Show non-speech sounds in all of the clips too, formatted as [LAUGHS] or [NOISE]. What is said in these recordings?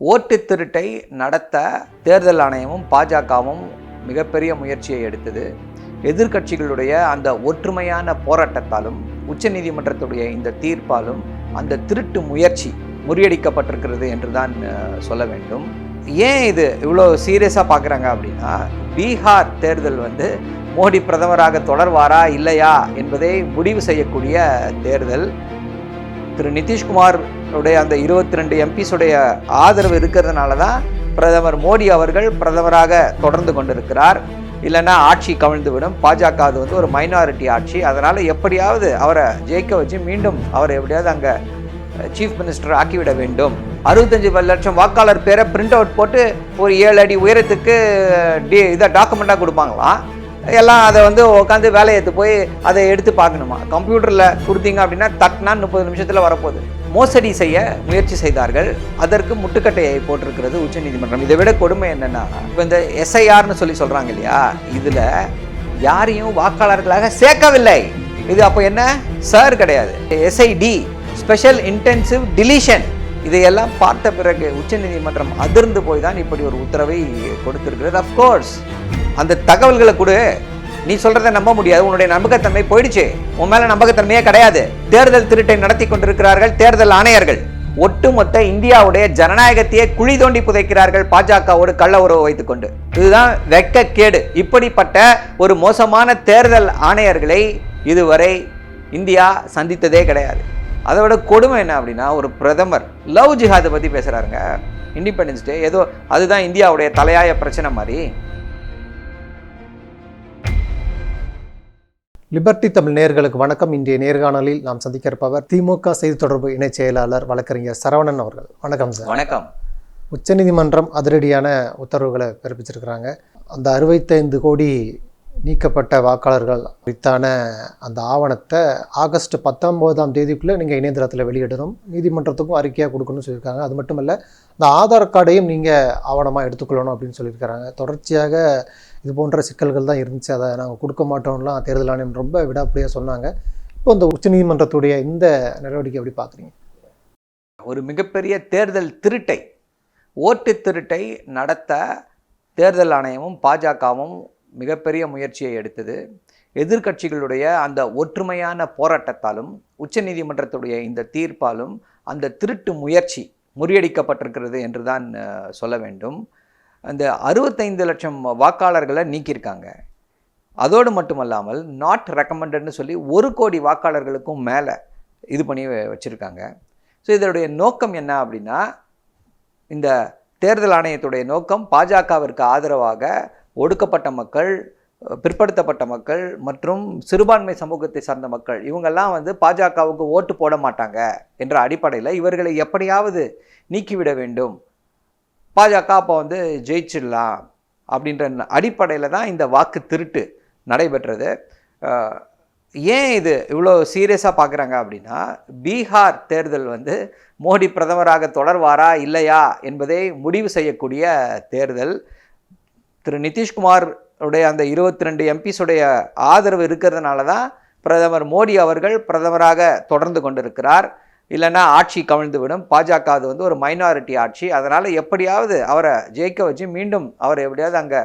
ஓட்டு திருட்டை நடத்த தேர்தல் ஆணையமும் பாஜகவும் மிகப்பெரிய முயற்சியை எடுத்தது. எதிர்க்கட்சிகளுடைய அந்த ஒற்றுமையான போராட்டத்தாலும் உச்சநீதிமன்றத்துடைய இந்த தீர்ப்பாலும் அந்த திருட்டு முயற்சி முறியடிக்கப்பட்டிருக்கிறது என்று தான் சொல்ல வேண்டும். ஏன் இது இவ்வளோ சீரியஸாக பார்க்குறாங்க அப்படின்னா பீகார் தேர்தல் வந்து மோடி பிரதமராக தொடர்வாரா இல்லையா என்பதை முடிவு செய்யக்கூடிய தேர்தல். திரு நிதிஷ்குமார் உடைய அந்த இருபத்தி ரெண்டு எம்பிஸுடைய ஆதரவு இருக்கிறதுனால தான் பிரதமர் மோடி அவர்கள் பிரதமராக தொடர்ந்து கொண்டிருக்கிறார். இல்லைன்னா ஆட்சி கவிழ்ந்துவிடும். பாஜக அது வந்து ஒரு மைனாரிட்டி ஆட்சி. அதனால் எப்படியாவது அவரை ஜெயிக்க வச்சு மீண்டும் அவரை எப்படியாவது அங்கே சீஃப் மினிஸ்டர் ஆக்கிவிட வேண்டும். அறுபத்தஞ்சு லட்சம் வாக்காளர் பேரை பிரிண்ட் அவுட் போட்டு ஒரு ஏழு அடி உயரத்துக்கு டி இதை டாக்குமெண்ட்டாக கொடுப்பாங்களாம். எல்லாம் அதை வந்து உட்காந்து வேலையேற்று போய் அதை எடுத்து பார்க்கணுமா? கம்ப்யூட்டரில் கொடுத்தீங்க அப்படின்னா தட்டினா முப்பது நிமிஷத்தில் வரப்போகுது. மோசடி செய்ய முயற்சி செய்தார்கள். அதற்கு முட்டுக்கட்டையை போட்டிருக்கிறது உச்சநீதிமன்றம் இதை விட கொடுமை என்னென்னா இப்போ இந்த எஸ்ஐஆர்னு சொல்லி சொல்கிறாங்க இல்லையா? இதில் யாரையும் வாக்காளர்களாக சேர்க்கவில்லை. இது அப்போ என்ன? சார் கிடையாது. எஸ்ஐடி ஸ்பெஷல் இன்டென்சிவ் டிலீஷன் இதையெல்லாம் பார்த்த பிறகு உச்சநீதிமன்றம் அதிர்ந்து போய் தான் இப்படி ஒரு உத்தரவை கொடுத்திருக்கிறது. அஃப்கோர்ஸ் அந்த தகவல்களை கொடு. நீ சொல்றதை நம்ப முடியாது. உன்னுடைய நம்பகத்தன்மை போயிடுச்சு. உன் மேல நம்பகத்தன்மையே கிடையாது. தேர்தல் திருட்டை நடத்தி கொண்டிருக்கிறார்கள் தேர்தல் ஆணையர்கள். ஒட்டுமொத்த இந்தியாவுடைய ஜனநாயகத்தையே குழி தோண்டி புதைக்கிறார்கள் பாஜகவோடு கள்ள உறவு வைத்துக்கொண்டு இதுதான் வெட்கக்கேடு இப்படிப்பட்ட ஒரு மோசமான தேர்தல் ஆணையர்களை இதுவரை இந்தியா சந்தித்ததே கிடையாது. அதோட கொடுமை என்ன அப்படின்னா ஒரு பிரதமர் லவ் ஜிஹாதை பற்றி பேசுகிறாருங்க இண்டிபெண்டன்ஸ் டே ஏதோ அதுதான் இந்தியாவுடைய தலையாய பிரச்சனை மாதிரி. லிபர்டி தமிழ் நேயர்களுக்கு வணக்கம். இன்றைய நேர்காணலில் நாம் சந்திக்க இருப்பவர் திமுக செய்தி தொடர்பு இணைச் செயலாளர் வழக்கறிஞர் சரவணன் அவர்கள். வணக்கம் சார். வணக்கம். உச்சநீதிமன்றம் அதிரடியான உத்தரவுகளை பிறப்பிச்சிருக்கிறாங்க. அந்த அறுபத்தைந்து கோடி நீக்கப்பட்ட வாக்காளர்கள் குறித்தான அந்த ஆவணத்தை ஆகஸ்ட் பத்தொம்போதாம் தேதிக்குள்ளே நீங்கள் இணையதளத்தில் வெளியிடணும் நீதிமன்றத்துக்கும் அறிக்கையாக கொடுக்கணும்னு சொல்லியிருக்காங்க. அது மட்டும் இல்லை இந்த ஆதார் கார்டையும் நீங்கள் ஆவணமாக எடுத்துக்கொள்ளணும் அப்படின்னு சொல்லியிருக்கிறாங்க தொடர்ச்சியாக இது போன்ற சிக்கல்கள் தான் இருந்துச்சு. அதை நாங்கள் கொடுக்க மாட்டோம்லாம் தேர்தல் ஆணையம் ரொம்ப விடாப்படியாக சொன்னாங்க. இப்போ இந்த உச்சநீதிமன்றத்துடைய இந்த நடவடிக்கை எப்படி பார்க்குறீங்க? ஒரு மிகப்பெரிய தேர்தல் திருட்டை ஓட்டு திருட்டை நடத்த தேர்தல் ஆணையமும் பாஜகவும் மிகப்பெரிய முயற்சியை எடுத்தது. எதிர்க்கட்சிகளுடைய அந்த ஒற்றுமையான போராட்டத்தாலும் உச்சநீதிமன்றத்துடைய இந்த தீர்ப்பாலும் அந்த திருட்டு முயற்சி முறியடிக்கப்பட்டிருக்கிறது என்று தான் சொல்ல வேண்டும். அந்த அறுபத்தைந்து லட்சம் வாக்காளர்களை நீக்கியிருக்காங்க. அதோடு மட்டுமல்லாமல் நாட் ரெக்கமெண்டட்னு சொல்லி ஒரு கோடி வாக்காளர்களுக்கும் மேலே இது பண்ணி வச்சுருக்காங்க வச்சிருக்காங்க. ஸோ இதனுடைய நோக்கம் என்ன அப்படின்னா இந்த தேர்தல் ஆணையத்துடைய நோக்கம் பாஜகவிற்கு ஆதரவாக ஒடுக்கப்பட்ட மக்கள் பிற்படுத்தப்பட்ட மக்கள் மற்றும் சிறுபான்மை சமூகத்தை சார்ந்த மக்கள் இவங்கெல்லாம் வந்து பாஜகவுக்கு ஓட்டு போட மாட்டாங்க என்ற அடிப்படையில் இவர்களை எப்படியாவது நீக்கிவிட வேண்டும். பாஜக அப்போ வந்து ஜெயிச்சிடலாம் அப்படின்ற அடிப்படையில் தான் இந்த வாக்கு திருட்டு நடைபெற்றது. ஏன் இது இவ்வளோ சீரியஸாக பார்க்குறாங்க அப்படின்னா பீகார் தேர்தல் வந்து மோடி பிரதமராக தொடர்வாரா இல்லையா என்பதை முடிவு செய்யக்கூடிய தேர்தல். திரு நிதிஷ்குமார் உடைய அந்த இருபத்தி ரெண்டு எம்பிஸுடைய ஆதரவு இருக்கிறதுனால தான் பிரதமர் மோடி அவர்கள் பிரதமராக தொடர்ந்து கொண்டிருக்கிறார். இல்லைன்னா ஆட்சி கவிழ்ந்துவிடும். பாஜக அது வந்து ஒரு மைனாரிட்டி ஆட்சி. அதனால் எப்படியாவது அவரை ஜெயிக்க வச்சு மீண்டும் அவரை எப்படியாவது அங்கே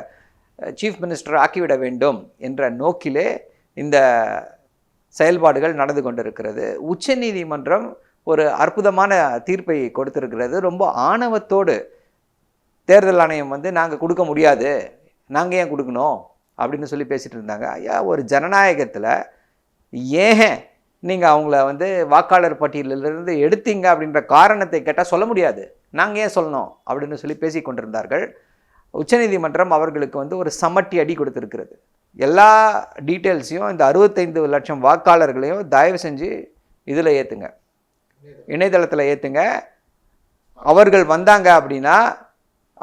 சீஃப் மினிஸ்டர் ஆக்கிவிட வேண்டும் என்ற நோக்கிலே இந்த செயல்பாடுகள் நடந்து கொண்டிருக்கிறது. உச்சநீதிமன்றம் ஒரு அற்புதமான தீர்ப்பை கொடுத்திருக்கிறது. ரொம்ப ஆணவத்தோடு தேர்தல் ஆணையம் வந்து நாங்கள் கொடுக்க முடியாது. நாங்கள் ஏன் கொடுக்கணும்? அப்படின்னு சொல்லி பேசிகிட்டு இருந்தாங்க. ஐயா ஒரு ஜனநாயகத்தில் ஏன் நீங்கள் அவங்கள வந்து வாக்காளர் பட்டியலிலிருந்து எடுத்தீங்க அப்படின்ற காரணத்தை கேட்டால் சொல்ல முடியாது. நாங்கள் ஏன் சொல்லணும்? அப்படின்னு சொல்லி பேசி கொண்டிருந்தார்கள். உச்சநீதிமன்றம் அவர்களுக்கு வந்து ஒரு சமட்டி அடி கொடுத்துருக்கிறது. எல்லா டீட்டெயில்ஸையும் இந்த அறுபத்தைந்து லட்சம் வாக்காளர்களையும் தயவு செஞ்சு இதில் ஏற்றுங்க இணையதளத்தில் ஏற்றுங்க அவர்கள் வந்தாங்க அப்படின்னா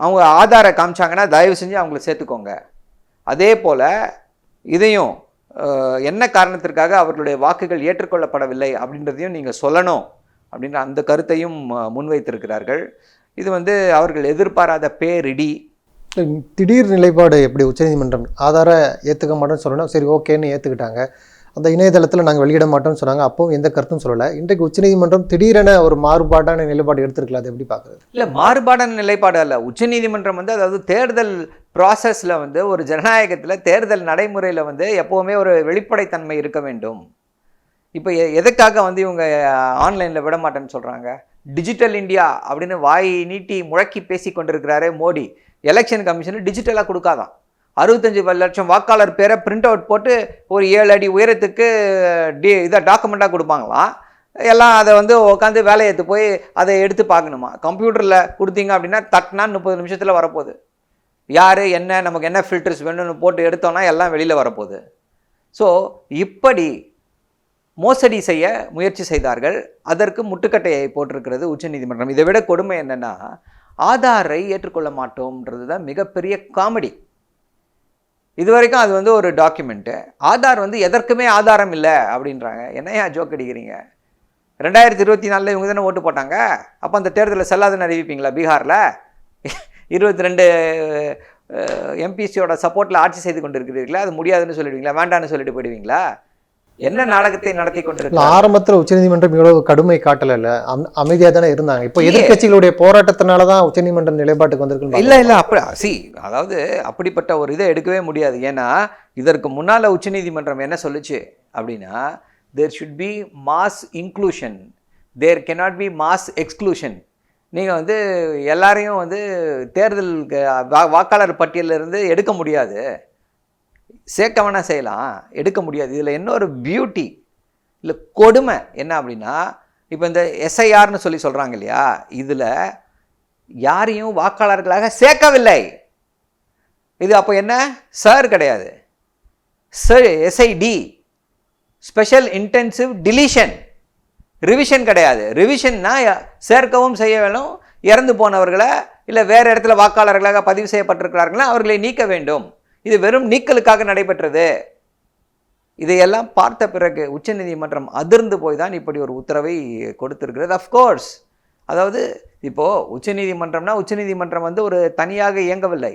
அவங்க ஆதாரை காமிச்சாங்கன்னா தயவு செஞ்சு அவங்கள சேர்த்துக்கோங்க. அதே போல் இதையும் என்ன காரணத்திற்காக அவர்களுடைய வாக்குகள் ஏற்றுக்கொள்ளப்படவில்லை அப்படின்றதையும் நீங்கள் சொல்லணும் அப்படின்ற அந்த கருத்தையும் முன்வைத்திருக்கிறார்கள். இது வந்து அவர்கள் எதிர்பாராத பேரிடி. திடீர் நிலைப்பாடு எப்படி? உச்சநீதிமன்றம் ஆதார ஏற்றுக்க மாட்டேன்னு சொல்லணும். சரி ஓகேன்னு ஏற்றுக்கிட்டாங்க அந்த இணையதளத்தில் நாங்கள் வெளியிட மாட்டோம்னு சொன்னாங்க. அப்பவும் எந்த கருத்தும் சொல்லலை. இன்றைக்கு உச்சநீதிமன்றம் திடீரென ஒரு மாறுபாடான நிலைப்பாடு எடுத்திருக்கலாம் அது எப்படி பார்க்குறது இல்லை மாறுபாடான நிலைப்பாடு அல்ல. உச்சநீதிமன்றம் வந்து அதாவது தேர்தல் ப்ராசஸில் வந்து ஒரு ஜனநாயகத்தில் தேர்தல் நடைமுறையில் வந்து எப்போவுமே ஒரு வெளிப்படைத்தன்மை இருக்க வேண்டும். இப்போ எ- எதுக்காக வந்து இவங்க ஆன்லைனில் விட மாட்டேன்னு சொல்கிறாங்க டிஜிட்டல் இந்தியா அப்படின்னு வாய் நீட்டி முழக்கி பேசி கொண்டிருக்கிறாரே மோடி. எலெக்ஷன் கமிஷனு டிஜிட்டலாக கொடுக்காதான். அறுபத்தஞ்சி லட்சம் வாக்காளர் பேரை பிரிண்ட் அவுட் போட்டு ஒரு ஏழு அடி உயரத்துக்கு டி இதை டாக்குமெண்ட்டாக கொடுப்பாங்களாம் எல்லாம் அதை வந்து உட்காந்து வேலையேற்று போய் அதை எடுத்து பார்க்கணுமா? கம்ப்யூட்டரில் கொடுத்தீங்க அப்படின்னா தட்டினா முப்பது நிமிஷத்தில் வரப்போகுது. யார் என்ன நமக்கு என்ன ஃபில்டர்ஸ் வேணும்னு போட்டு எடுத்தோன்னா எல்லாம் வெளியில் வரப்போகுது. ஸோ இப்படி மோசடி செய்ய முயற்சி செய்தார்கள். அதற்கு முட்டுக்கட்டையை போட்டிருக்கிறது உச்சநீதிமன்றம். இதை விட கொடுமை என்னென்னா ஆதாரை ஏற்றுக்கொள்ள மாட்டோம்ன்றது தான் மிகப்பெரிய காமெடி. இதுவரைக்கும் அது வந்து ஒரு டாக்குமெண்ட்டு ஆதார் வந்து எதற்குமே ஆதாரம் இல்லை அப்படின்றாங்க. என்னையா ஜோக் அடிக்கிறீங்க? ரெண்டாயிரத்தி இருபத்தி நாலில் இவங்க தானே ஓட்டு போட்டாங்க? அப்போ அந்த தேர்தலில் செல்லாதுன்னு அறிவிப்பீங்களா பீகாரில்? இருபத்தி ரெண்டு எம்பிசியோட சப்போர்ட்டில் ஆட்சி செய்து கொண்டு இருக்கிறீர்களா அது முடியாதுன்னு சொல்லிடுவீங்களா? வேண்டான்னு சொல்லிட்டு போயிடுவீங்களா? என்ன நாடகத்தை நடத்தி இல்ல கொண்டிருக்கிறார் ஆரம்பத்தில் உச்சநீதிமன்றம் இவ்வளவு கடுமை காட்டல அம் அமைதியாக தானே இருந்தாங்க. இப்போ இல்லையே. எதிர்க்கட்சிகளுடைய போராட்டத்தினால தான் உச்சநீதிமன்றம் நிலைப்பாட்டுக்கு வந்திருக்கு இல்ல இல்ல அப்படி சி அதாவது அப்படிப்பட்ட ஒரு இதை எடுக்கவே முடியாது. ஏன்னா இதற்கு முன்னால உச்சநீதிமன்றம் என்ன சொல்லுச்சு அப்படின்னா there should be mass inclusion there cannot be mass exclusion நீங்கள் வந்து எல்லாரையும் வந்து தேர்தல் வாக்காளர் பட்டியலில் இருந்து எடுக்க முடியாது. சேர்க்க வேணா செய்யலாம் எடுக்க முடியாது. இதில் என்ன ஒரு பியூட்டி இல்லை கொடுமை என்ன அப்படின்னா இப்போ இந்த எஸ்ஐஆர்னு சொல்லி சொல்கிறாங்க இல்லையா? இதில் யாரையும் வாக்காளர்களாக சேர்க்கவில்லை. இது அப்போ என்ன? சார் கிடையாது. Sir SIT special intensive deletion revision கிடையாது. ரிவிஷன்னா சேர்க்கவும் செய்ய வேணும் இறந்து போனவர்களை இல்லை வேறு இடத்துல வாக்காளர்களாக பதிவு செய்யப்பட்டிருக்கிறார்களா அவர்களை நீக்க வேண்டும். இது வெறும் நீக்கலுக்காக நடைபெற்றது. இதையெல்லாம் பார்த்த பிறகு உச்சநீதிமன்றம் அதிர்ந்து போய் தான் இப்படி ஒரு உத்தரவை கொடுத்துருக்கிறது. அஃப்கோர்ஸ் அதாவது இப்போது உச்சநீதிமன்றம்னா உச்சநீதிமன்றம் வந்து ஒரு தனியாக இயங்கவில்லை.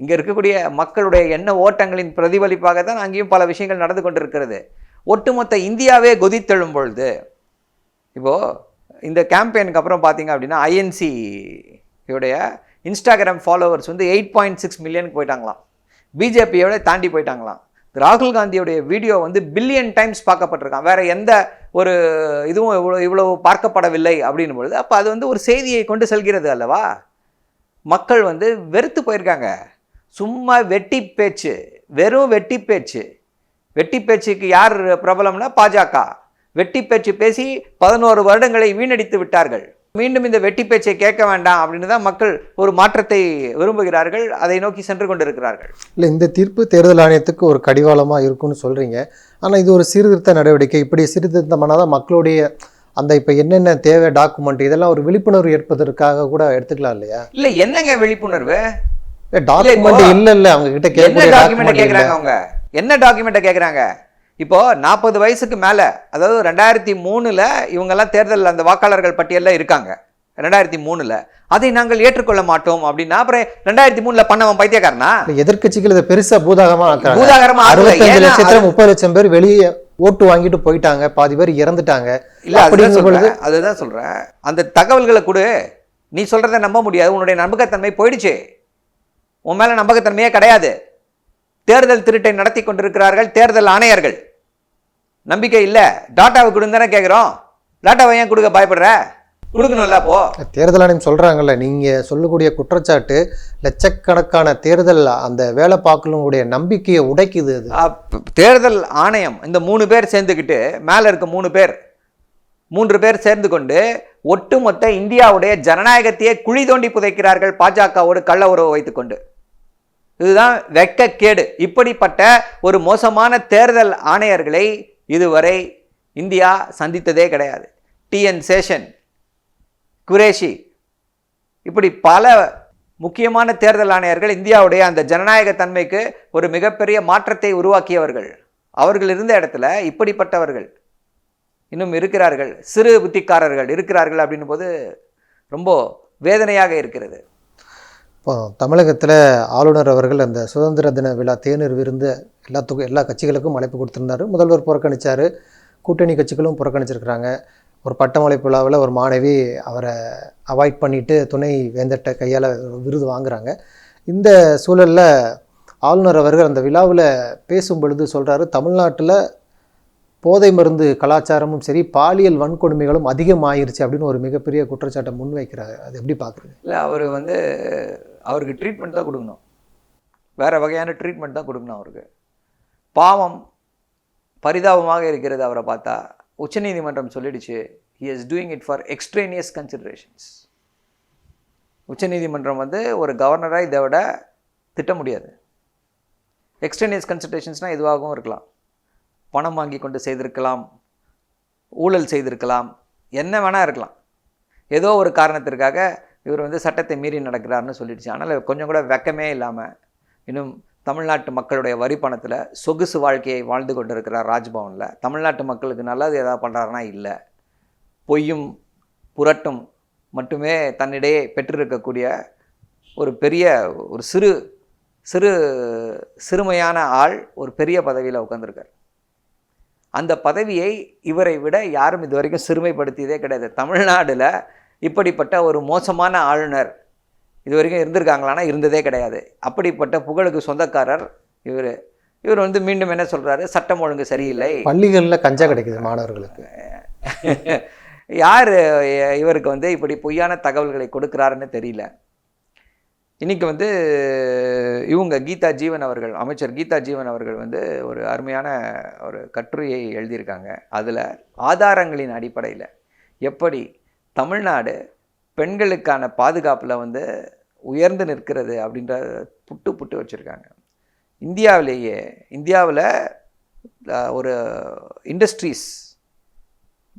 இங்கே இருக்கக்கூடிய மக்களுடைய எண்ண ஓட்டங்களின் பிரதிபலிப்பாக தான் அங்கேயும் பல விஷயங்கள் நடந்து கொண்டிருக்கிறது. ஒட்டுமொத்த இந்தியாவே கொதித்தெழும் பொழுது இப்போது இந்த கேம்பெயினுக்கு அப்புறம் பார்த்தீங்க அப்படின்னா ஐஎன்சி உடைய இன்ஸ்டாகிராம் ஃபாலோவர்ஸ் வந்து எயிட் பாயிண்ட் சிக்ஸ் மில்லியனுக்கு போயிட்டாங்களாம். பிஜேபியோட தாண்டி போயிட்டாங்களாம். ராகுல் காந்தியுடைய வீடியோ வந்து பில்லியன் டைம்ஸ் பார்க்கப்பட்டிருக்கான் வேற எந்த ஒரு இதுவும் இவ்வளோ இவ்வளவு பார்க்கப்படவில்லை அப்படின்னும் பொழுது அப்போ அது வந்து ஒரு செய்தியை கொண்டு செல்கிறது அல்லவா? மக்கள் வந்து வெறுத்து போயிருக்காங்க. சும்மா வெட்டி பேச்சு வெறும் வெட்டி பேச்சு. வெட்டி பேச்சுக்கு யார் பிரபலம்னா பாஜக. வெட்டி பேச்சு பேசி பதினோரு வருடங்களை வீணடித்து விட்டார்கள். மீண்டும் இந்த வெட்டி பேச்சை கேட்க வேண்டாம் அப்படின்னு தான் மக்கள் ஒரு மாற்றத்தை விரும்புகிறார்கள். அதை நோக்கி சென்று கொண்டிருக்கிறார்கள். இல்லை இந்த தீர்ப்பு தேர்தல் ஆணையத்துக்கு ஒரு கடிவாளமாக இருக்கும்னு சொல்கிறீங்க ஆனால் இது ஒரு சீர்திருத்த நடவடிக்கை. இப்படி சீர்திருத்தமானால் தான் மக்களுடைய அந்த இப்போ என்னென்ன தேவை டாக்குமெண்ட் இதெல்லாம் ஒரு விழிப்புணர்வு ஏற்பதற்காக கூட எடுத்துக்கலாம் இல்லையா? இல்லை என்னங்க விழிப்புணர்வு? டாக்குமெண்ட் இல்லை இல்லை அவங்க கிட்ட என்ன கேட்கக்கூடிய டாக்குமெண்ட் கேட்குறாங்க அவங்க? என்ன டாக்குமெண்ட்டை கேட்குறாங்க இப்போ நாற்பது வயசுக்கு மேலே அதாவது ரெண்டாயிரத்தி மூணில் இவங்கெல்லாம் தேர்தல் அந்த வாக்காளர்கள் பட்டியலில் இருக்காங்க. ரெண்டாயிரத்தி மூணில். அதை நாங்கள் ஏற்றுக்கொள்ள மாட்டோம் அப்படின்னா அப்புறம் ரெண்டாயிரத்தி மூணில் பண்ணவன் பைத்தியக்காரனா? எதிர்க்கட்சிகள் இதை பெருசா பூதாகமா ஆக்குறாங்க. பூதாகரமா ஆக்கல. அறுபத்தஞ்சு லட்சத்துல முப்பது லட்சம் பேர் வெளியே ஓட்டு வாங்கிட்டு போயிட்டாங்க. பாதி பேர் இறந்துட்டாங்க. இல்ல சொல்றேன். அதுதான் சொல்றேன். அந்த தகவல்களை கொடு. நீ சொல்றதை நம்ப முடியாது. உன்னுடைய நம்பகத்தன்மை போயிடுச்சு. உன் மேல நம்பகத்தன்மையே கிடையாது. தேர்தல் திருட்டை நடத்தி கொண்டிருக்கிறார்கள் தேர்தல் ஆணையர்கள். நம்பிக்கை இல்ல. டாட்டாவை கொடுங்க தானே கேட்குறோம் டாட்டாவை ஏன் கொடுக்க பயப்படுற? கொடுக்கணும்ல அப்போ. தேர்தல் ஆணையம் சொல்றாங்கல்ல நீங்க சொல்லக்கூடிய குற்றச்சாட்டு லட்சக்கணக்கான தேர்தல் அந்த வேலை பார்க்கலவங்களுடைய நம்பிக்கையை உடைக்குது அது. தேர்தல் ஆணையம் இந்த மூணு பேர் சேர்ந்துக்கிட்டு மேலே இருக்க மூணு பேர் மூன்று பேர் சேர்ந்து கொண்டு ஒட்டுமொத்த இந்தியாவுடைய ஜனநாயகத்தையே குழி தோண்டி புதைக்கிறார்கள் பாஜகவோடு கள்ள உறவு வைத்துக்கொண்டு இதுதான் வெட்கக்கேடு இப்படிப்பட்ட ஒரு மோசமான தேர்தல் ஆணையர்களை இதுவரை இந்தியா சந்தித்ததே கிடையாது. டிஎன் சேஷன் குரேஷி இப்படி பல முக்கியமான தேர்தல் ஆணையர்கள் இந்தியாவுடைய அந்த ஜனநாயக தன்மைக்கு ஒரு மிகப்பெரிய மாற்றத்தை உருவாக்கியவர்கள். அவர்கள் இருந்த இடத்துல இப்படிப்பட்டவர்கள் இன்னும் இருக்கிறார்கள். சிறு புத்திக்காரர்கள் இருக்கிறார்கள் அப்படின்னும் போது ரொம்ப வேதனையாக இருக்கிறது. இப்போ தமிழகத்தில் ஆளுநர் அவர்கள் அந்த சுதந்திர தின விழா தேநீர் விருந்து எல்லாத்துக்கும் எல்லா கட்சிகளுக்கும் அழைப்பு கொடுத்துருந்தாரு. முதல்வர் புறக்கணித்தார் கூட்டணி கட்சிகளும் புறக்கணிச்சிருக்கிறாங்க. ஒரு பட்டமளிப்பு விழாவில் ஒரு மாணவி அவரை அவாய்ட் பண்ணிட்டு துணை வேந்தட்ட கையால் விருது வாங்குகிறாங்க இந்த சூழலில் ஆளுநர் அவர்கள் அந்த விழாவில் பேசும் பொழுது சொல்கிறாரு தமிழ்நாட்டில் போதை மருந்து கலாச்சாரமும் சரி பாலியல் வன்கொடுமைகளும் அதிகமாயிருச்சு அப்படின்னு ஒரு மிகப்பெரிய குற்றச்சாட்டை முன்வைக்கிறாரு. அது எப்படி பார்க்குறது இல்லை அவர் வந்து அவருக்கு ட்ரீட்மெண்ட் தான் கொடுக்கணும். வேறு வகையான ட்ரீட்மெண்ட் தான் கொடுக்கணும் அவருக்கு. பாவம் பரிதாபமாக இருக்கிறது அவரை பார்த்தா உச்சநீதிமன்றம் சொல்லிடுச்சு he is doing it for extraneous considerations உச்சநீதிமன்றம் வந்து ஒரு கவர்னராக இதை விட திட்ட முடியாது. எக்ஸ்ட்ரேனியஸ் கன்சிடரேஷன்ஸ்னால் இதுவாகவும் இருக்கலாம். பணம் வாங்கி கொண்டு செய்திருக்கலாம் ஊழல் செய்திருக்கலாம் என்ன வேணால் இருக்கலாம். ஏதோ ஒரு காரணத்திற்காக இவர் வந்து சட்டத்தை மீறி நடக்கிறாருன்னு சொல்லிடுச்சு. ஆனால் கொஞ்சம் கூட வெக்கமே இல்லாமல் இன்னும் தமிழ்நாட்டு மக்களுடைய வரி பணத்தில் சொகுசு வாழ்க்கையை வாழ்ந்து கொண்டிருக்கிறார் ராஜ்பவனில். தமிழ்நாட்டு மக்களுக்கு நல்லது எதாவது பண்ணுறாருனா இல்லை. பொய்யும் புரட்டும் மட்டுமே தன்னிடையே பெற்றிருக்கக்கூடிய ஒரு பெரிய ஒரு சிறு சிறு சிறுமையான ஆள் ஒரு பெரிய பதவியில் உட்காந்துருக்கார் அந்த பதவியை இவரை விட யாரும் இது வரைக்கும் சிறுமைப்படுத்தியதே கிடையாது. தமிழ்நாடில் இப்படிப்பட்ட ஒரு மோசமான ஆளுநர் இது வரைக்கும் இருந்திருக்காங்களான்னா இருந்ததே கிடையாது. அப்படிப்பட்ட புகழுக்கு சொந்தக்காரர் இவர். இவர் வந்து மீண்டும் என்ன சொல்றாரு? சட்டம் ஒழுங்கு சரியில்லை. பள்ளிகளில் கஞ்சா கிடைக்குது மாணவர்களுக்கு. [LAUGHS] யார் இவருக்கு வந்து இப்படி பொய்யான தகவல்களை கொடுக்குறாருன்னு தெரியல. இன்னைக்கு வந்து இவங்க கீதா ஜீவன் அவர்கள் அமைச்சர் கீதா ஜீவன் அவர்கள் வந்து ஒரு அருமையான ஒரு கட்டுரையை எழுதியிருக்காங்க. அதில் ஆதாரங்களின் அடிப்படையில் எப்படி தமிழ்நாடு பெண்களுக்கான பாதுகாப்பில் வந்து உயர்ந்து நிற்கிறது அப்படின்ற புட்டு புட்டு வச்சுருக்காங்க. இந்தியாவிலேயே இந்தியாவில் ஒரு இண்டஸ்ட்ரீஸ்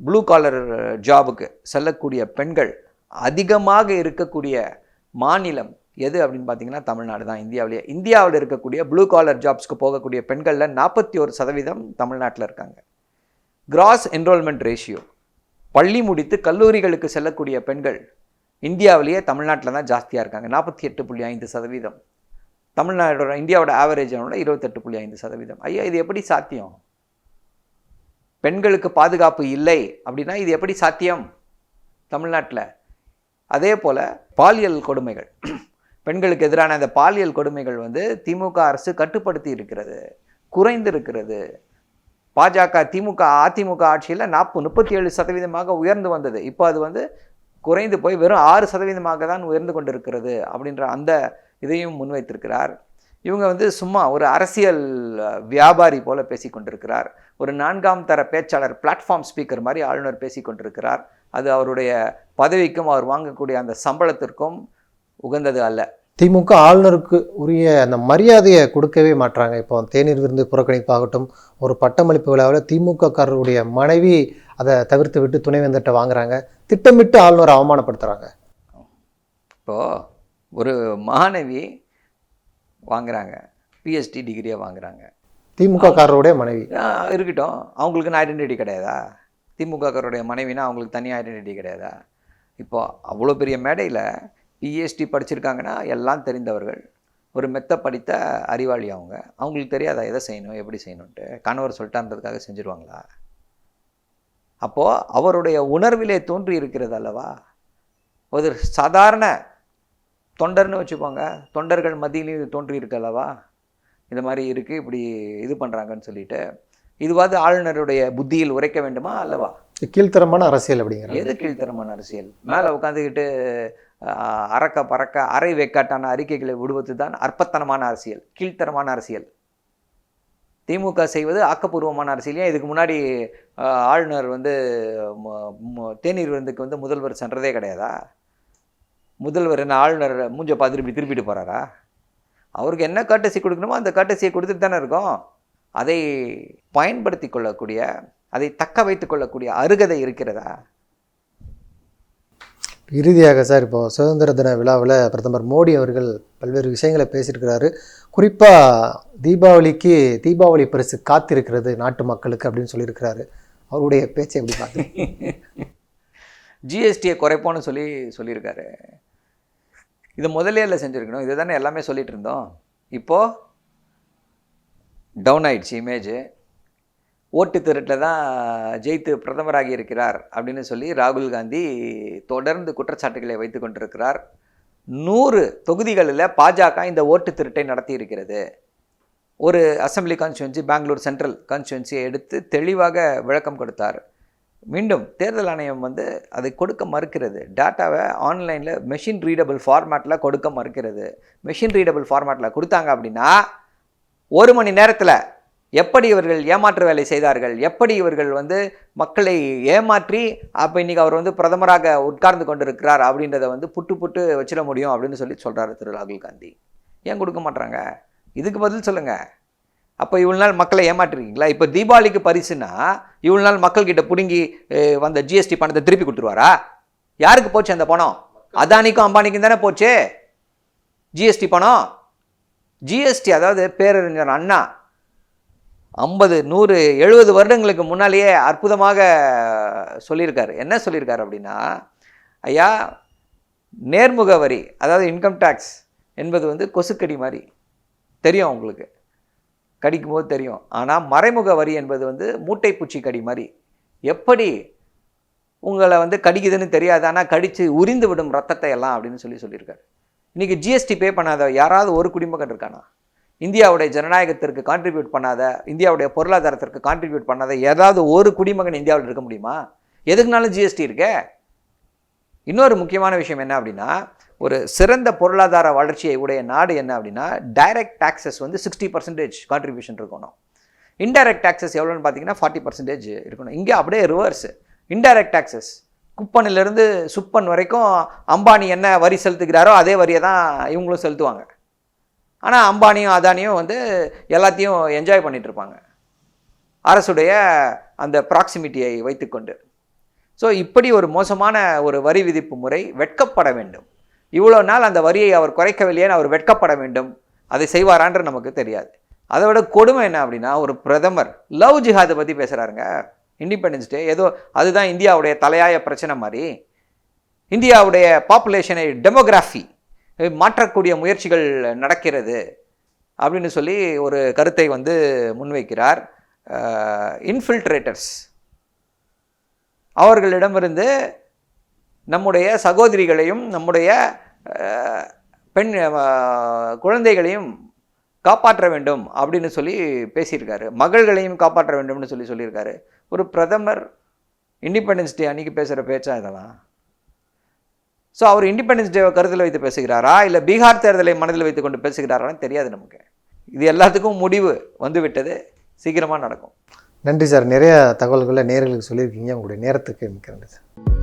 ப்ளூ காலர் ஜாபுக்கு செல்லக்கூடிய பெண்கள் அதிகமாக இருக்கக்கூடிய மாநிலம் எது அப்படின்னு பார்த்தீங்கன்னா தமிழ்நாடு தான் இந்தியாவிலேயே. இந்தியாவில் இருக்கக்கூடிய ப்ளூ காலர் ஜாப்ஸ்க்கு போகக்கூடிய பெண்களில் நாற்பத்தி ஒரு சதவீதம் தமிழ்நாட்டில் இருக்காங்க. கிராஸ் என்ரோல்மெண்ட் ரேஷியோ பள்ளி முடித்து கல்லூரிகளுக்கு செல்லக்கூடிய பெண்கள் இந்தியாவிலேயே தமிழ்நாட்டில் தான் ஜாஸ்தியாக இருக்காங்க. நாற்பத்தி எட்டு புள்ளி ஐந்து சதவீதம். தமிழ்நாடோட இந்தியாவோட ஆவரேஜ் இருபத்தெட்டு புள்ளி ஐந்து சதவீதம். ஐயா இது எப்படி சாத்தியம்? பெண்களுக்கு பாதுகாப்பு இல்லை அப்படின்னா இது எப்படி சாத்தியம்? தமிழ்நாட்டில். அதே போல் பாலியல் கொடுமைகள். பெண்களுக்கு எதிரான அந்த பாலியல் கொடுமைகள் வந்து திமுக அரசு கட்டுப்படுத்தி இருக்கிறது குறைந்து இருக்கிறது. பாஜக திமுக அதிமுக ஆட்சியில் நாற்பது முப்பத்தி ஏழு சதவீதமாக உயர்ந்து வந்தது. இப்போ அது வந்து குறைந்து போய் வெறும் ஆறு சதவீதமாக தான் உயர்ந்து கொண்டிருக்கிறது அப்படின்ற அந்த இதையும் முன்வைத்திருக்கிறார். இவங்க வந்து சும்மா ஒரு அரசியல் வியாபாரி போல பேசிக்கொண்டிருக்கிறார் ஒரு நான்காம் தர பேச்சாளர் பிளாட்ஃபார்ம் ஸ்பீக்கர் மாதிரி ஆளுநர் பேசிக்கொண்டிருக்கிறார் அது அவருடைய பதவிக்கும் அவர் வாங்கக்கூடிய அந்த சம்பளத்திற்கும் உகந்தது அல்ல. திமுக ஆளுநருக்கு உரிய அந்த மரியாதையை கொடுக்கவே மாட்றாங்க. இப்போ தேநீர் விருந்து புறக்கணிப்பாகட்டும் ஒரு பட்டமளிப்பு விழாவில் திமுக காரருடைய மனைவி அதை தவிர்த்து விட்டு துணைவேந்தர்கிட்ட வாங்குறாங்க. திட்டமிட்டு ஆளுநரை அவமானப்படுத்துறாங்க. இப்போது ஒரு மாணவி வாங்குறாங்க. பிஎஸ்டி டிகிரியை வாங்குறாங்க. திமுக காரருடைய மனைவி இருக்கட்டும். அவங்களுக்குன்னு ஐடென்டிட்டி கிடையாதா? திமுகக்காரருடைய மனைவினா அவங்களுக்கு தனி ஐடென்டிட்டி கிடையாதா? இப்போ அவ்வளோ பெரிய மேடையில் பிஎஸ்டி படிச்சிருக்காங்கன்னா எல்லாம் தெரிந்தவர்கள். ஒரு மெத்த படித்த அறிவாளி அவங்க. அவங்களுக்கு தெரியாதா எதை செய்யணும் எப்படி செய்யணுன்ட்டு கணவர் சொல்லிட்டான்றதுக்காக செஞ்சுருவாங்களா? அப்போது அவருடைய உணர்விலே தோன்றி இருக்கிறது அல்லவா? ஒரு சாதாரண தொண்டர்னு வச்சுக்கோங்க. தொண்டர்கள் மத்தியிலையும் இது தோன்றி இருக்கு அல்லவா? இந்த மாதிரி இருக்குது இப்படி இது பண்ணுறாங்கன்னு சொல்லிட்டு. இதுவாது ஆளுநருடைய புத்தியில் உரைக்க வேண்டுமா அல்லவா? கீழ்த்தரமான அரசியல் அப்படிங்கிறாங்க. எது கீழ்த்தரமான அரசியல்? மேலே உட்காந்துக்கிட்டு அறக்க பறக்க அரை வேக்காட்டான அறிக்கைகளை விடுவது தான் அற்பத்தனமான அரசியல் கீழ்த்தரமான அரசியல். திமுக செய்வது ஆக்கப்பூர்வமான அரசியல். ஏன் இதுக்கு முன்னாடி ஆளுநர் வந்து ம- தேநீர் விருந்துக்கு வந்து முதல்வர் சென்றதே கிடையாதா? முதல்வர் என்ன ஆளுநர் மூஞ்ச பார்த்து திருப்பி திருப்பிட்டு போகிறாரா அவருக்கு என்ன கட்டசி கொடுக்கணுமோ அந்த கட்டசியை கொடுத்துட்டு தானே இருக்கும். அதை பயன்படுத்தி கொள்ளக்கூடிய அதை தக்க வைத்து கொள்ளக்கூடிய அருகதை இருக்கிறதா? இறுதியாக சார் இப்போது சுதந்திர தின விழாவில் பிரதமர் மோடி அவர்கள் பல்வேறு விஷயங்களை பேசியிருக்கிறாரு. குறிப்பாக தீபாவளிக்கு தீபாவளி பரிசு காத்திருக்கிறது நாட்டு மக்களுக்கு அப்படின்னு சொல்லியிருக்கிறாரு. அவருடைய பேச்சை எப்படி பார்த்து [LAUGHS] ஜிஎஸ்டியை குறைப்போம்னு சொல்லி சொல்லியிருக்காரு. இது முதலே இல்லை செஞ்சுருக்கணும். இதை தானே எல்லாமே சொல்லிகிட்டு இருந்தோம். இப்போது டவுன் ஆயிடுச்சு இமேஜு ஓட்டு திருட்டில் தான் ஜெயித்து பிரதமராகி இருக்கிறார் அப்படின்னு சொல்லி ராகுல் காந்தி தொடர்ந்து குற்றச்சாட்டுகளை வைத்து கொண்டிருக்கிறார். நூறு தொகுதிகளில் பாஜக இந்த ஓட்டு திருட்டை நடத்தி இருக்கிறது. ஒரு அசம்பிளி கான்ஸ்டுவன்சி பெங்களூர் சென்ட்ரல் கான்ஸ்டுவன்சியை எடுத்து தெளிவாக விளக்கம் கொடுத்தார். மீண்டும் தேர்தல் ஆணையம் வந்து அதை கொடுக்க மறுக்கிறது. டேட்டாவை ஆன்லைனில் மெஷின் ரீடபிள் ஃபார்மேட்டில் கொடுக்க மறுக்கிறது. மெஷின் ரீடபிள் ஃபார்மேட்டில் கொடுத்தாங்க அப்படின்னா ஒரு மணி நேரத்தில் எப்படி இவர்கள் ஏமாற்று வேலை செய்தார்கள்? எப்படி இவர்கள் வந்து மக்களை ஏமாற்றி அப்போ இன்றைக்கி அவர் வந்து பிரதமராக உட்கார்ந்து கொண்டிருக்கிறார் அப்படின்றத வந்து புட்டு புட்டு வச்சிட முடியும் அப்படின்னு சொல்லி சொல்கிறாரு திரு. ராகுல் காந்தி. ஏன் கொடுக்க மாட்றாங்க? இதுக்கு பதில் சொல்லுங்கள் அப்போ இவ்வளோ நாள் மக்களை ஏமாற்றிருக்கீங்களா? இப்போ தீபாவளிக்கு பரிசுனா இவ்வளோ நாள் மக்கள்கிட்ட பிடுங்கி வந்த ஜிஎஸ்டி பணத்தை திருப்பி கொடுத்துருவாரா? யாருக்கு போச்சு அந்த பணம்? அதானிக்கும் அம்பானிக்கும் தானே போச்சு? ஜிஎஸ்டி பணம்? ஜிஎஸ்டி அதாவது பேரறிஞர் அண்ணா. ஐம்பது நூறு எழுபது வருடங்களுக்கு முன்னாலேயே அற்புதமாக சொல்லியிருக்காரு. என்ன சொல்லியிருக்காரு அப்படின்னா ஐயா நேர்முக வரி அதாவது இன்கம் டேக்ஸ் என்பது வந்து கொசுக்கடி மாதிரி. தெரியும் உங்களுக்கு. கடிக்கும் போது தெரியும். ஆனால் மறைமுக வரி என்பது வந்து மூட்டை பூச்சி கடி மாதிரி. எப்படி உங்களை வந்து கடிக்குதுன்னு தெரியாது ஆனால் கடித்து உரிந்து விடும் ரத்தத்தை எல்லாம் அப்படின்னு சொல்லி சொல்லியிருக்காரு. இன்றைக்கி ஜிஎஸ்டி பே பண்ணாத யாராவது ஒரு குடிமகன் இருக்கானா? இந்தியாவுடைய ஜனநாயகத்திற்கு கான்ட்ரிபியூட் பண்ணாத இந்தியாவுடைய பொருளாதாரத்திற்கு கான்ட்ரிபியூட் பண்ணாத ஏதாவது ஒரு குடிமகன் இந்தியாவில் இருக்க முடியுமா? எதுக்குனாலும் ஜிஎஸ்டி இருக்கே. இன்னொரு முக்கியமான விஷயம் என்ன அப்படின்னா ஒரு சிறந்த பொருளாதார வளர்ச்சியை உடைய நாடு என்ன அப்படின்னா டைரக்ட் டாக்ஸஸ் வந்து சிக்ஸ்டி பர்சன்டேஜ் கான்ட்ரிபியூஷன் இருக்கணும். இன்டைரக்ட் டாக்ஸஸ் எவ்வளோன்னு பார்த்தீங்கன்னா ஃபார்ட்டி பர்சன்டேஜ் இருக்கணும். இங்கே அப்படியே ரிவர்ஸ் இன்டைரக்ட் டாக்ஸஸ் குப்பனிலிருந்து சுப்பன் வரைக்கும் அம்பானி என்ன வரி செலுத்துகிறாரோ அதே வரியை தான் இவங்களும் செலுத்துவாங்க. ஆனால் அம்பானியும் அதானியும் வந்து எல்லாத்தையும் என்ஜாய் பண்ணிட்டு இருப்பாங்க அரசுடைய அந்த ப்ராக்சிமிட்டியை வைத்துக்கொண்டு. ஸோ இப்படி ஒரு மோசமான ஒரு வரி விதிப்பு முறை வெட்கப்பட வேண்டும். இவ்வளோ நாள் அந்த வரியை அவர் குறைக்கவில்லையேன்னு அவர் வெட்கப்பட வேண்டும். அதை செய்வாரான்ற நமக்கு தெரியாது. அதை விட கொடுமை என்ன அப்படின்னா ஒரு பிரதமர் லவ் ஜிஹாதை பற்றி பேசுகிறாருங்க இண்டிபெண்டன்ஸ் டே ஏதோ அதுதான் இந்தியாவுடைய தலையாய பிரச்சனை மாதிரி. இந்தியாவுடைய பாப்புலேஷனை டெமோகிராஃபி மாற்றக்கூடிய முயற்சிகள் நடக்கிறது அப்படின்னு சொல்லி ஒரு கருத்தை வந்து முன்வைக்கிறார் இன்ஃபில்ட்ரேட்டர்ஸ் அவர்களிடமிருந்து நம்முடைய சகோதரிகளையும் நம்முடைய பெண் குழந்தைகளையும் காப்பாற்ற வேண்டும் அப்படின்னு சொல்லி பேசியிருக்காரு. மகள்களையும் காப்பாற்ற வேண்டும்னு சொல்லி சொல்லியிருக்காரு. ஒரு பிரதமர் இண்டிபெண்டன்ஸ் டே அன்னைக்கு பேசுகிற பேச்சா இதெல்லாம்? ஸோ அவர் இண்டிபெண்டன்ஸ் டேவை கருத்தில் வைத்து பேசுகிறாரா? இல்லை பீகார் தேர்தலை மனதில் வைத்து கொண்டு பேசுகிறாரான்னு தெரியாது நமக்கு. இது எல்லாத்துக்கும் முடிவு வந்துவிட்டது. சீக்கிரமாக நடக்கும். நன்றி சார். நிறைய தகவல்களை நேர்களுக்கு சொல்லியிருக்கீங்க. உங்களுடைய நேரத்துக்கு மிக்க நன்றி சார்.